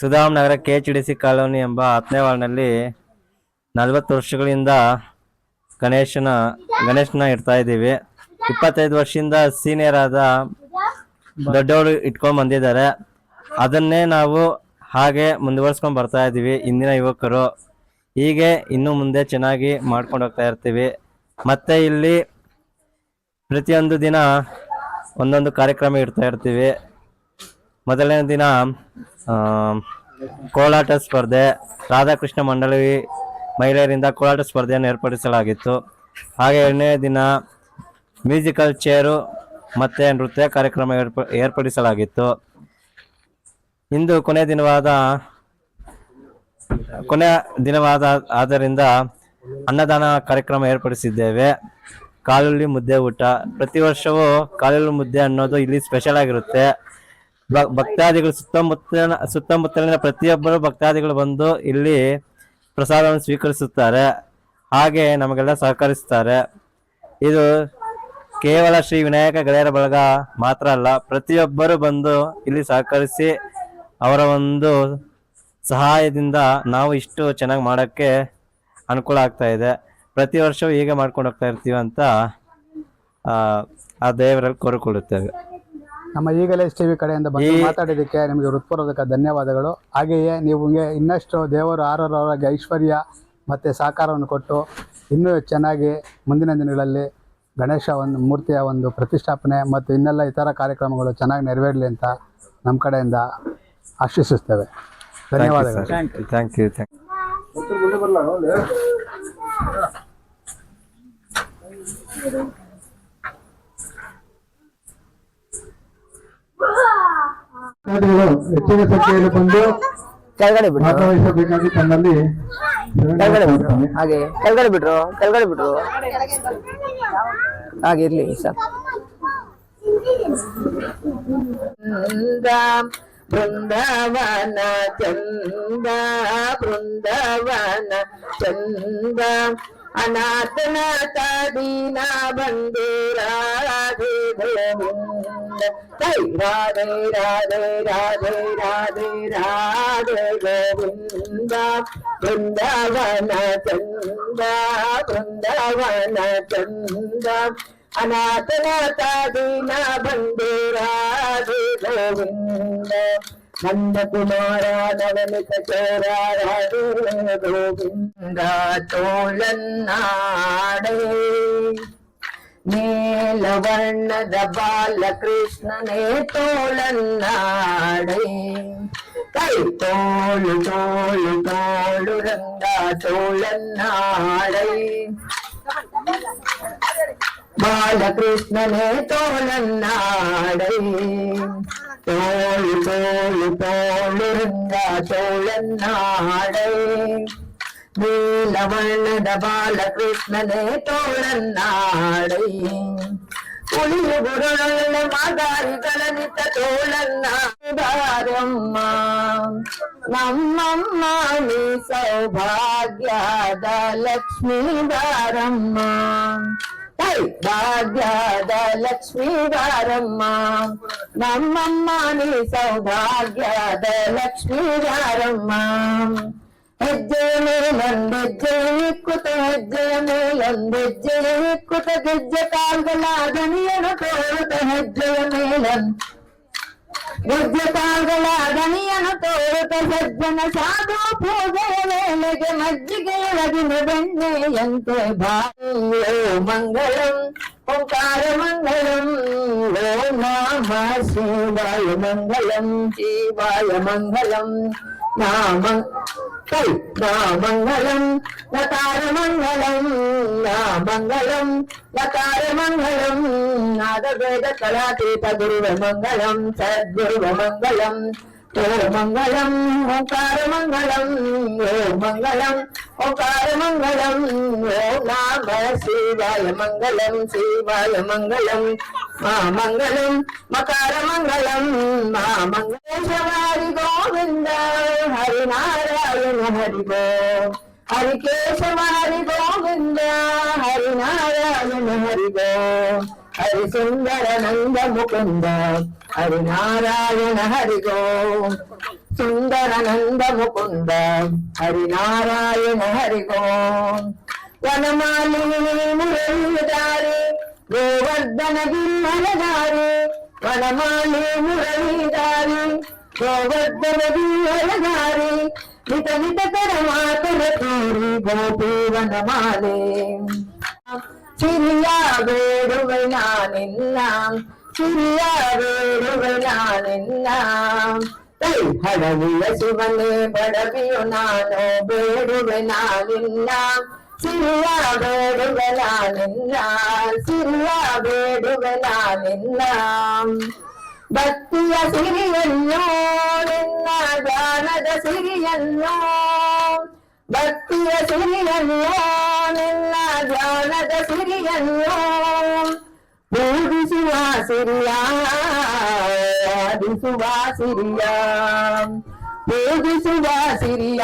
Sudham Nagar K H D C colony ಎಂಬ ಹತ್ತನೇ ವಾರ್ಡ್ನಲ್ಲಿ ನಲವತ್ತು ವರ್ಷಗಳಿಂದ ಗಣೇಶನ ಗಣೇಶನ ಇಡ್ತಾ ಇದ್ದೀವಿ. ಇಪ್ಪತ್ತೈದು ವರ್ಷದಿಂದ ಸೀನಿಯರ್ ಆದ ದೊಡ್ಡವರು ಇಟ್ಕೊಂಡು ಬಂದಿದ್ದಾರೆ. ಅದನ್ನೇ ನಾವು ಹಾಗೆ ಮುಂದುವರ್ಸ್ಕೊಂಡು ಬರ್ತಾ ಇದ್ದೀವಿ ಇಂದಿನ ಯುವಕರು. ಹೀಗೆ ಇನ್ನು ಮುಂದೆ ಚೆನ್ನಾಗಿ ಮಾಡ್ಕೊಂಡು ಹೋಗ್ತಾ ಇರ್ತೀವಿ. ಮತ್ತೆ ಇಲ್ಲಿ ಪ್ರತಿಯೊಂದು ದಿನ ಒಂದೊಂದು ಕಾರ್ಯಕ್ರಮ ಇಡ್ತಾ ಇರ್ತೀವಿ. ಮೊದಲನೇ ದಿನ ಕೋಲಾಟ ಸ್ಪರ್ಧೆ, ರಾಧಾಕೃಷ್ಣ ಮಂಡಳಿ ಮಹಿಳೆಯರಿಂದ ಕೋಲಾಟ ಸ್ಪರ್ಧೆಯನ್ನು ಏರ್ಪಡಿಸಲಾಗಿತ್ತು. ಹಾಗೆ ಎರಡನೇ ದಿನ ಮ್ಯೂಸಿಕಲ್ ಚೇರು ಮತ್ತು ನೃತ್ಯ ಕಾರ್ಯಕ್ರಮ ಏರ್ಪ, ಏರ್ಪಡಿಸಲಾಗಿತ್ತು. ಇಂದು ಕೊನೆಯ ದಿನವಾದ ಕೊನೆಯ ದಿನವಾದ ಆದ್ದರಿಂದ ಅನ್ನದಾನ ಕಾರ್ಯಕ್ರಮ ಏರ್ಪಡಿಸಿದ್ದೇವೆ. ಕಾಲುಳ್ಳಿ ಮುದ್ದೆ ಊಟ. ಪ್ರತಿ ವರ್ಷವೂ ಕಾಲುಳ್ಳಿ ಮುದ್ದೆ ಅನ್ನೋದು ಇಲ್ಲಿ ಸ್ಪೆಷಲ್ ಆಗಿರುತ್ತೆ. ಭಕ್ತಾದಿಗಳು ಸುತ್ತಮುತ್ತಲಿನ ಸುತ್ತಮುತ್ತಲಿನ ಪ್ರತಿಯೊಬ್ಬರು ಭಕ್ತಾದಿಗಳು ಬಂದು ಇಲ್ಲಿ ಪ್ರಸಾದವನ್ನು ಸ್ವೀಕರಿಸುತ್ತಾರೆ. ಹಾಗೆ ನಮಗೆಲ್ಲ ಸಹಕರಿಸುತ್ತಾರೆ. ಇದು ಕೇವಲ ಶ್ರೀ ವಿನಾಯಕ ಗೆಳೆಯರ ಬಳಗ ಮಾತ್ರ ಅಲ್ಲ ಪ್ರತಿಯೊಬ್ಬರು ಬಂದು ಇಲ್ಲಿ ಸಹಕರಿಸಿ ಅವರ ಒಂದು ಸಹಾಯದಿಂದ ನಾವು ಇಷ್ಟು ಚೆನ್ನಾಗಿ ಮಾಡೋಕ್ಕೆ ಅನುಕೂಲ ಆಗ್ತಾ ಇದೆ. ಪ್ರತಿ ವರ್ಷವೂ ಹೀಗೆ ಮಾಡ್ಕೊಂಡು ಹೋಗ್ತಾ ಇರ್ತೀವಿ ಅಂತ ಆ, ಆ ದೇವರಲ್ಲಿ ಕೋರಿಕೊಳ್ಳುತ್ತೇವೆ. ನಮ್ಮ ಈಗಲೇ ಎಸ್ ಟಿವಿ ಕಡೆಯಿಂದ ಬಂದು ಮಾತಾಡಿದಕ್ಕೆ ಮಾತಾಡಿದ್ದಕ್ಕೆ ನಿಮಗೆ ಹೃತ್ಪೂರ್ವಕ ಧನ್ಯವಾದಗಳು. ಹಾಗೆಯೇ ನೀವು ಹಿಂಗೆ ಇನ್ನಷ್ಟು ದೇವರು ಆರೋಗ್ಯ ಐಶ್ವರ್ಯ ಮತ್ತು ಸಹಕಾರವನ್ನು ಕೊಟ್ಟು ಇನ್ನೂ ಚೆನ್ನಾಗಿ ಮುಂದಿನ ದಿನಗಳಲ್ಲಿ ಗಣೇಶ ಒಂದು ಮೂರ್ತಿಯ ಒಂದು ಪ್ರತಿಷ್ಠಾಪನೆ ಮತ್ತು ಇನ್ನೆಲ್ಲ ಇತರ ಕಾರ್ಯಕ್ರಮಗಳು ಚೆನ್ನಾಗಿ ನೆರವೇರಲಿ ಅಂತ ನಮ್ಮ ಕಡೆಯಿಂದ ಆಶಿಸುತ್ತೇವೆ ಧನ್ಯವಾದಗಳು. ಥ್ಯಾಂಕ್ ಯು ಥ್ಯಾಂಕ್ ಭಕ್ತಾದಿಗಳು ಹೆಚ್ಚಿನ ಸಂಖ್ಯೆಯಲ್ಲಿ ಬಂದು ಕೆಳಗಡೆ ಬಿಡ್ರು. ಭಾಗವಹಿಸಬೇಕಾಗಿ ತಮ್ಮಲ್ಲಿ ಕೆಳಗಡೆ ಬಿಟ್ರು ಹಾಗೆ ಕೆಳಗಡೆ ಬಿಡ್ರು ಕೆಳಗಡೆ ಬಿಡ್ರು. ಹಾಗೆ ಇರ್ಲಿ ಸರ್. ಬೃಂದವನ ಚಂದ ಬೃಂದವನ ಚಂದ. అనాథనాథీన బంధురాధే రాధే రాధే రాధే రాధే రాధే గోవింద బృందావన చంద బృందావన చంద అనాథనాథీన బంధురాధే గోవింద. നന്ദകുമാര നവമിക ചോരാരാധേ ഗോവിന്ദ തോളന്നാടേ നീലവർണ്ണത ബാലകൃഷ്ണനെ തോളന്നാടേ കൈ തോളു തോളു തോളു രംഗ തോളന്നാടേ ബാലകൃഷ്ണനെ തോളന്നാടേ தோழி தோழி போலிருந்தா தோழன் நாடை நீலவண்ணத பாலகிருஷ்ணனே தோழன் நாடை புலிய குருணல்ல மாதாரி கலனித்த தோழன் நாடாரம்மா నమ్మమ్మ నీ సౌభాగ్యాద లక్ష్మీ వారమ్మ భాగ్యాద లక్ష్మీ ನೀ ಸೌಭಾಗ್ಯದ ಲಕ್ಷ್ಮೀ ಬಾರಮ್ಮ ಹೈ, ಭಾಗ್ಯದ ಲಕ್ಷ್ಮೀ ಬಾರಮ್ಮ ನಮ್ಮಮ್ಮ ನೀ ಸೌಭಾಗ್ಯದ ಲಕ್ಷ್ಮೀ ಬಾರಮ್ಮ ಹೆಜ್ಜೆ ಮೇಲೊಂದೆಜ್ಜೆ ಇಕ್ಕುತ ಹೆಜ್ಜೆ ಮೇಲೊಂದೆಜ್ಜೆ ಇಕ್ಕುತ ಗೆಜ್ಜೆ ಕಾಲ್ಗಳ ಗಣಿಯನು ತೋರುತ ಹೆಜ್ಜೆಯ ಮೇಲೊಂದು ಗೆಜ್ಜೆ ಕಾಲ್ಗಳ ಗಣಿಯನು ತೋರುತ ಸಜ್ಜನ ಸಾಧು ಪೂಜೆಯ ವೇಳೆಗೆ ಮಜ್ಜಿಗೆ ಒಳಗಿನ ಬೆಣ್ಣೆಯಂತೆ ಭಾರಿಯೋ ಮಂಗಳಂ ಓಂಕಾರ ಮಂಗಳಂ ಓಂ శివాయ మంగళం శివాయ మంగళం నామంగళం నకార మంగళం నా మంగళం నకార మంగళం నాదవేద కళాతీత గురువ మంగళం సద్గురువ మంగళం మంగళం ఓంకార మంగళం ఓ మంగళం ఓంకార మంగళం ఓ నామ శివాయ మంగళం శివాయ మంగళం మా మంగళం మకార మంగళం మా మంగళేశ్వరి గోవింద హరి నారాయణ హరి గో హరి గోవింద హరి నారాయణ హరి గో. ஹரி சுந்தர நந்த முகுந்த ஹரி நாராயண ஹரி கோம் சுந்தர நந்த முகுந்த ஹரி நாராயண ஹரி கோம் వనమాలి మురళీధారు గోవర్ధన బిల్లగారు వనమాలి మురళీధారు గోవర్ధన బిల్లగారు నిత నిత తర మాతల తోరి గోపీ వనమాలే ವನಮಾಲೆ ಸಿರಿಯ ಬೇಡುವೆ ನಾನಿಲ್ಲ ಸಿರಿಯ ಬೇಡುವೆ ನಾನಿಲ್ಲ ಕೈ ಹಡವಿಯ ಶಿವನೇ ಬಡವಿಯು ನಾನು ಬೇಡುವೆ ನಾನಿಲ್ಲ ಸಿರಿಯ ಬೇಡುವೆ ನಾನಿಲ್ಲ ಸಿರಿಯ ಬೇಡುವೆ ನಾನಿಲ್ಲ ಭಕ್ತಿಯ ಸಿರಿಯನ್ನು ನಿನ್ನ ಜ್ಞಾನದ ಸಿರಿಯನ್ನು ಭಕ್ತಿಯ ಸಿರಿಯನ್ನು ನಿನ್ನ ಜ್ಞಾನದ ಸಿರಿಯನ್ನು ಪೂಜಿಸುವ ಸಿರಿಯ ಆದಿಸುವ ಸಿರಿಯ ಪೂಜಿಸುವ ಸಿರಿಯ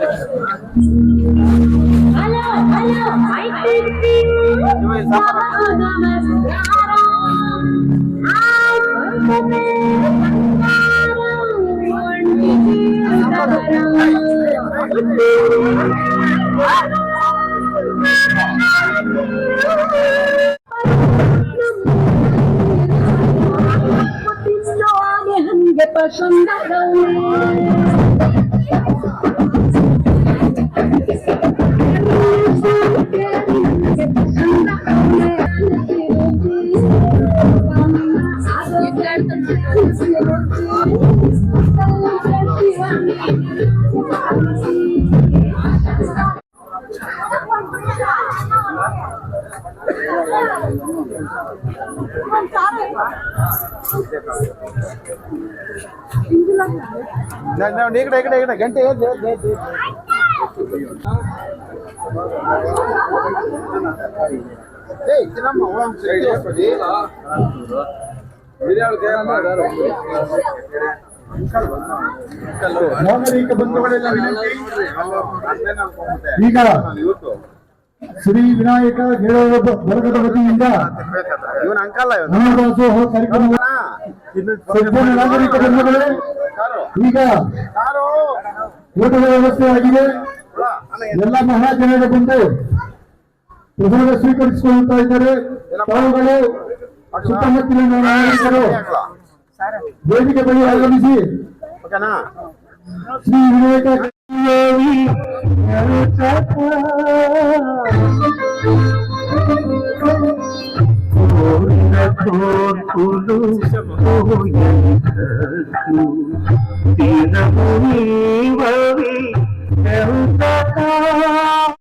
Hello, hello, I think পছন্দ ఇక్కడ ఇక్కడ ఇక్కడ గంటే ఇచ్చినమ్మా ಬಂಧುಗಳೆಲ್ಲ ವಿನಂತಿ ಈಗ ಶ್ರೀ ವಿನಾಯಕ ವರ್ಗದ ವತಿಯಿಂದ ಅನ್ನದಾಸೋಹ ಕಾರ್ಯಕ್ರಮ ಸಂಪೂರ್ಣ ನಾಗರಿಕ ಬಂಧುಗಳೇ ಈಗ ಊಟದ ವ್ಯವಸ್ಥೆ ಆಗಿದೆ. ಎಲ್ಲ ಮಹಾಜನರು ಬಂದು ಪ್ರಸಾದ ಸ್ವೀಕರಿಸಿಕೊಳ್ಳುತ್ತಾ ಇದ್ದಾರೆ. ತಾವುಗಳು ಸುತ್ತಮುತ್ತಲಿನ ನಾಗರಿಕರು ವೇದಿಕೆ ಬಳಿ ಆಗಮಿಸಿ ಶ್ರೀ ವಿನಾಯಕ ದೇವಿ కోర్పులు దినము నీవవి ఎంత